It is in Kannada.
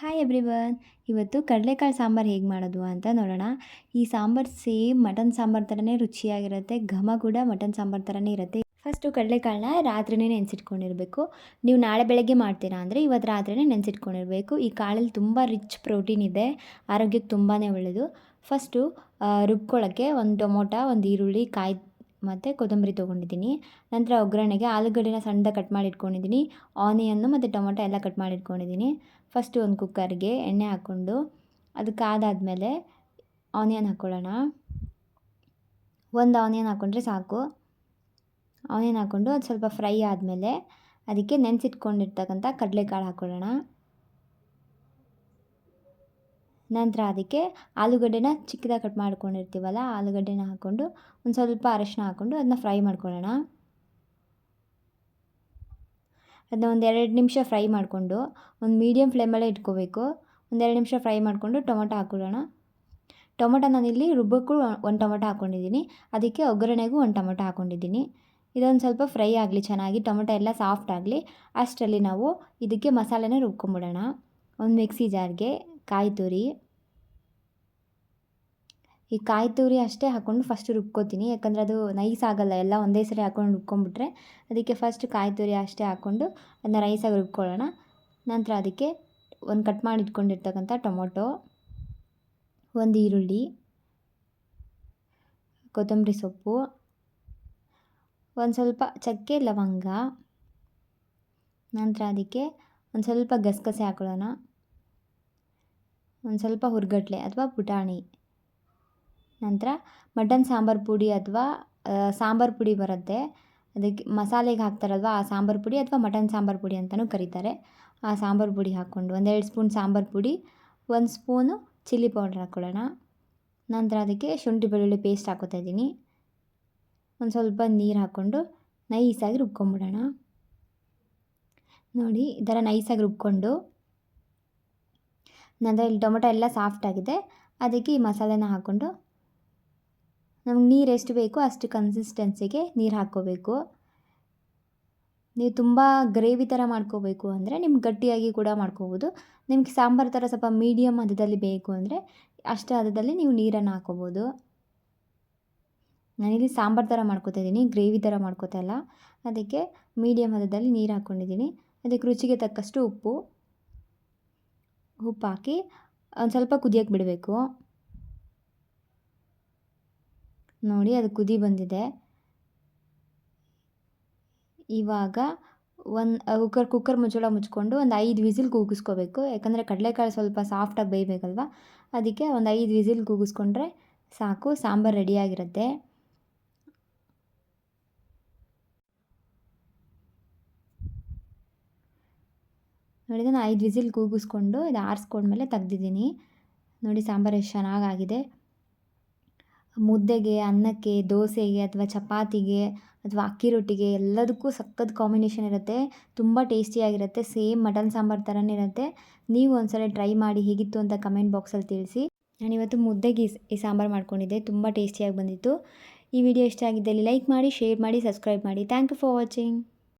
ಹಾಯ್ ಎವ್ರಿವನ್ ಇವತ್ತು ಕಡಲೆಕಾಳು ಸಾಂಬಾರು ಹೇಗೆ ಮಾಡೋದು ಅಂತ ನೋಡೋಣ. ಈ ಸಾಂಬಾರು ಸೇಮ್ ಮಟನ್ ಸಾಂಬಾರು ಥರನೇ ರುಚಿಯಾಗಿರುತ್ತೆ, ಘಮ ಕೂಡ ಮಟನ್ ಸಾಂಬಾರು ಥರನೇ ಇರುತ್ತೆ. ಫಸ್ಟು ಕಡಲೆಕಾಳನ್ನ ರಾತ್ರಿನೇ ನೆನೆಸಿಟ್ಕೊಂಡಿರಬೇಕು. ನೀವು ನಾಳೆ ಬೆಳಗ್ಗೆ ಮಾಡ್ತೀರಾ ಅಂದರೆ ಇವತ್ತು ರಾತ್ರಿನೇ ನೆನೆಸಿಟ್ಕೊಂಡಿರಬೇಕು. ಈ ಕಾಳಲ್ಲಿ ತುಂಬ ರಿಚ್ ಪ್ರೋಟೀನ್ ಇದೆ, ಆರೋಗ್ಯಕ್ಕೆ ತುಂಬಾ ಒಳ್ಳೆಯದು ಫಸ್ಟು ರುಬ್ಕೊಳ್ಳೋಕ್ಕೆ ಒಂದು ಟೊಮೊಟೊ, ಒಂದು ಈರುಳ್ಳಿ, ಕಾಯಿ ಮತ್ತು ಕೊತ್ತಂಬರಿ ತೊಗೊಂಡಿದ್ದೀನಿ. ನಂತರ ಒಗ್ಗರಣೆಗೆ ಆಲೂಗಡ್ಡೆನ ಸಣ್ಣದಾಗಿ ಕಟ್ ಮಾಡಿ ಇಟ್ಕೊಂಡಿದ್ದೀನಿ. ಆನಿಯನ್ನು ಮತ್ತು ಟೊಮೊಟೊ ಎಲ್ಲ ಕಟ್ ಮಾಡಿ ಇಟ್ಕೊಂಡಿದ್ದೀನಿ. ಫಸ್ಟು ಒಂದು ಕುಕ್ಕರ್ಗೆ ಎಣ್ಣೆ ಹಾಕ್ಕೊಂಡು ಅದು ಕಾದಾದಮೇಲೆ ಆನಿಯನ್ ಹಾಕ್ಕೊಳ್ಳೋಣ ಒಂದು ಆನಿಯನ್ ಹಾಕ್ಕೊಂಡ್ರೆ ಸಾಕು. ಆನಿಯನ್ ಹಾಕ್ಕೊಂಡು ಅದು ಸ್ವಲ್ಪ ಫ್ರೈ ಆದಮೇಲೆ ಅದಕ್ಕೆ ನೆನೆಸಿಟ್ಕೊಂಡಿರ್ತಕ್ಕಂಥ ಕಡಲೆಕಾಳು ಹಾಕ್ಕೊಳ್ಳೋಣ ನಂತರ ಅದಕ್ಕೆ ಆಲೂಗಡ್ಡೆನ ಚಿಕ್ಕದಾಗಿ ಕಟ್ ಮಾಡ್ಕೊಂಡಿರ್ತೀವಲ್ಲ ಆಲೂಗಡ್ಡೆನ ಹಾಕ್ಕೊಂಡು ಒಂದು ಸ್ವಲ್ಪ ಅರಶಿನ ಹಾಕ್ಕೊಂಡು ಅದನ್ನ ಫ್ರೈ ಮಾಡ್ಕೊಳ್ಳೋಣ. ಅದನ್ನ ಒಂದು ಎರಡು ನಿಮಿಷ ಫ್ರೈ ಮಾಡಿಕೊಂಡು ಒಂದು ಮೀಡಿಯಮ್ ಫ್ಲೇಮಲ್ಲೇ ಇಟ್ಕೋಬೇಕು. ಒಂದೆರಡು ನಿಮಿಷ ಫ್ರೈ ಮಾಡಿಕೊಂಡು ಟೊಮೊಟೊ ಹಾಕ್ಕೊಳ್ಳೋಣ. ಟೊಮೊಟೊ ನಾನಿಲ್ಲಿ ರುಬ್ಬಕ್ಕೂ ಒಂದು ಟೊಮೊಟೊ ಹಾಕ್ಕೊಂಡಿದ್ದೀನಿ. ಅದಕ್ಕೆ ಒಗ್ಗರಣೆಗೂ ಒಂದು ಟೊಮೊಟೊ ಹಾಕ್ಕೊಂಡಿದ್ದೀನಿ. ಇದೊಂದು ಸ್ವಲ್ಪ ಫ್ರೈ ಆಗಲಿ ಚೆನ್ನಾಗಿ ಟೊಮೊಟೊ ಎಲ್ಲ ಸಾಫ್ಟ್ ಆಗಲಿ ಅಷ್ಟರಲ್ಲಿ ನಾವು ಇದಕ್ಕೆ ಮಸಾಲೆನ ರುಬ್ಕೊಂಬಿಡೋಣ. ಒಂದು ಮಿಕ್ಸಿ ಜಾರ್ಗೆ ಕಾಯಿ ತುರಿ ಈ ಕಾಯಿ ತುರಿ ಅಷ್ಟೇ ಹಾಕ್ಕೊಂಡು ಫಸ್ಟ್ ರುಬ್ಕೋತೀನಿ. ಯಾಕಂದರೆ ಅದು ನೈಸ್ ಆಗಲ್ಲ, ಎಲ್ಲ ಒಂದೇ ಸರಿ ಹಾಕ್ಕೊಂಡು ರುಬ್ಕೊಂಡ್ಬಿಟ್ರೆ ಅದಕ್ಕೆ ಫಸ್ಟ್ ಕಾಯಿ ತುರಿ ಅಷ್ಟೇ ಹಾಕ್ಕೊಂಡು ಅದನ್ನ ರೈಸಾಗಿ ರುಬ್ಕೊಳ್ಳೋಣ. ನಂತರ ಅದಕ್ಕೆ ಒಂದು ಕಟ್ ಮಾಡಿ ಇಟ್ಕೊಂಡಿರ್ತಕ್ಕಂಥ ಟೊಮೊಟೊ, ಒಂದು ಈರುಳ್ಳಿ, ಕೊತ್ತಂಬರಿ ಸೊಪ್ಪು, ಒಂದು ಸ್ವಲ್ಪ ಚಕ್ಕೆ, ಲವಂಗ, ನಂತರ ಅದಕ್ಕೆ ಒಂದು ಸ್ವಲ್ಪ ಗಸಗಸೆ ಹಾಕೊಳ್ಳೋಣ ಒಂದು ಸ್ವಲ್ಪ ಹುರ್ಗಟ್ಲೆ ಅಥವಾ ಪುಟಾಣಿ ನಂತರ ಮಟನ್ ಸಾಂಬಾರು ಪುಡಿ ಅಥವಾ ಸಾಂಬಾರು ಪುಡಿ ಬರುತ್ತೆ. ಅದಕ್ಕೆ ಮಸಾಲೆಗೆ ಹಾಕ್ತಾರಲ್ವ, ಆ ಸಾಂಬಾರು ಪುಡಿ ಅಥವಾ ಮಟನ್ ಸಾಂಬಾರು ಪುಡಿ ಅಂತಲೂ ಕರೀತಾರೆ. ಆ ಸಾಂಬಾರು ಪುಡಿ ಹಾಕ್ಕೊಂಡು ಒಂದೆರಡು ಸ್ಪೂನ್ ಸಾಂಬಾರು ಪುಡಿ, ಒಂದು ಸ್ಪೂನು ಚಿಲ್ಲಿ ಪೌಡ್ರ್ ಹಾಕ್ಕೊಳ್ಳೋಣ. ನಂತರ ಅದಕ್ಕೆ ಶುಂಠಿ ಬೆಳ್ಳುಳ್ಳಿ ಪೇಸ್ಟ್ ಹಾಕೋತಾ ಇದ್ದೀನಿ. ಒಂದು ಸ್ವಲ್ಪ ನೀರು ಹಾಕ್ಕೊಂಡು ನೈಸಾಗಿ ರುಬ್ಕೊಂಬಿಡೋಣ. ನೋಡಿ, ಈ ಥರ ನೈಸಾಗಿ ರುಬ್ಕೊಂಡು ನಂತರ ಇಲ್ಲಿ ಟೊಮೊಟೊ ಎಲ್ಲ ಸಾಫ್ಟಾಗಿದೆ ಅದಕ್ಕೆ ಈ ಮಸಾಲೆನ ಹಾಕ್ಕೊಂಡು ನಮ್ಗೆ ನೀರು ಎಷ್ಟು ಬೇಕೋ ಅಷ್ಟು ಕನ್ಸಿಸ್ಟೆನ್ಸಿಗೆ ನೀರು ಹಾಕ್ಕೋಬೇಕು. ನೀವು ತುಂಬ ಗ್ರೇವಿ ಥರ ಮಾಡ್ಕೋಬೇಕು ಅಂದರೆ ನಿಮ್ಗೆ ಗಟ್ಟಿಯಾಗಿ ಕೂಡ ಮಾಡ್ಕೋಬೋದು. ನಿಮ್ಗೆ ಸಾಂಬಾರು ಥರ ಸ್ವಲ್ಪ ಮೀಡಿಯಮ್ ಹದದಲ್ಲಿ ಬೇಕು ಅಂದರೆ ಅಷ್ಟು ಹದದಲ್ಲಿ ನೀವು ನೀರನ್ನು ಹಾಕ್ಕೋಬೋದು. ನಾನಿಲ್ಲಿ ಸಾಂಬಾರು ಥರ ಮಾಡ್ಕೋತಾ ಇದ್ದೀನಿ ಗ್ರೇವಿ ಥರ ಮಾಡ್ಕೋತಾ ಇಲ್ಲ. ಅದಕ್ಕೆ ಮೀಡಿಯಮ್ ಹದದಲ್ಲಿ ನೀರು ಹಾಕ್ಕೊಂಡಿದ್ದೀನಿ ಅದಕ್ಕೆ ರುಚಿಗೆ ತಕ್ಕಷ್ಟು ಉಪ್ಪು. ಉಪ್ಪು ಹಾಕಿ ಒಂದು ಸ್ವಲ್ಪ ಕುದಿಯೋಕ್ಕೆ ಬಿಡಬೇಕು. ನೋಡಿ, ಅದು ಕುದಿ ಬಂದಿದೆ. ಇವಾಗ ಒಂದು ಕುಕ್ಕರ್ ಕುಕ್ಕರ್ ಮುಚ್ಚಳ ಮುಚ್ಕೊಂಡು ಒಂದು ಐದು ವಿಸಿಲ್ ಕೂಗಿಸ್ಕೋಬೇಕು. ಯಾಕಂದರೆ ಕಡಲೆಕಾಳು ಸ್ವಲ್ಪ ಸಾಫ್ಟಾಗಿ ಬೇಯಬೇಕಲ್ವ? ಅದಕ್ಕೆ ಒಂದು ಐದು ವಿಸಿಲ್ ಕೂಗಿಸ್ಕೊಂಡ್ರೆ ಸಾಕು, ಸಾಂಬಾರು ರೆಡಿಯಾಗಿರುತ್ತೆ ನೋಡಿ ನಾನು ಐದು ವಿಸಿಲ್ ಕೂಗಿಸ್ಕೊಂಡು ಇದು ಆರಿಸ್ಕೊಂಡ್ಮೇಲೆ ತೆಗ್ದಿದ್ದೀನಿ. ನೋಡಿ ಸಾಂಬಾರು ಎಷ್ಟು ಚೆನ್ನಾಗಾಗಿದೆ. ಮುದ್ದೆಗೆ, ಅನ್ನಕ್ಕೆ, ದೋಸೆಗೆ ಅಥವಾ ಚಪಾತಿಗೆ ಅಥವಾ ಅಕ್ಕಿ ರೊಟ್ಟಿಗೆ ಎಲ್ಲದಕ್ಕೂ ಸಖತ್ ಕಾಂಬಿನೇಷನ್ ಇರುತ್ತೆ. ತುಂಬ ಟೇಸ್ಟಿಯಾಗಿರುತ್ತೆ ಸೇಮ್ ಮಟನ್ ಸಾಂಬಾರು ಥರನೇ ಇರುತ್ತೆ. ನೀವು ಒಂದ್ಸಲ ಟ್ರೈ ಮಾಡಿ ಹೇಗಿತ್ತು ಅಂತ ಕಮೆಂಟ್ ಬಾಕ್ಸಲ್ಲಿ ತಿಳಿಸಿ. ನಾನಿವತ್ತು ಮುದ್ದೆಗೆ ಈ ಸಾಂಬಾರು ಮಾಡ್ಕೊಂಡಿದ್ದೆ. ತುಂಬ ಟೇಸ್ಟಿಯಾಗಿ ಬಂದಿತ್ತು. ಈ ವಿಡಿಯೋ ಇಷ್ಟ ಆಗಿದ್ದಲ್ಲಿ ಲೈಕ್ ಮಾಡಿ ಶೇರ್ ಮಾಡಿ ಸಬ್ಸ್ಕ್ರೈಬ್ ಮಾಡಿ. Thank you for watching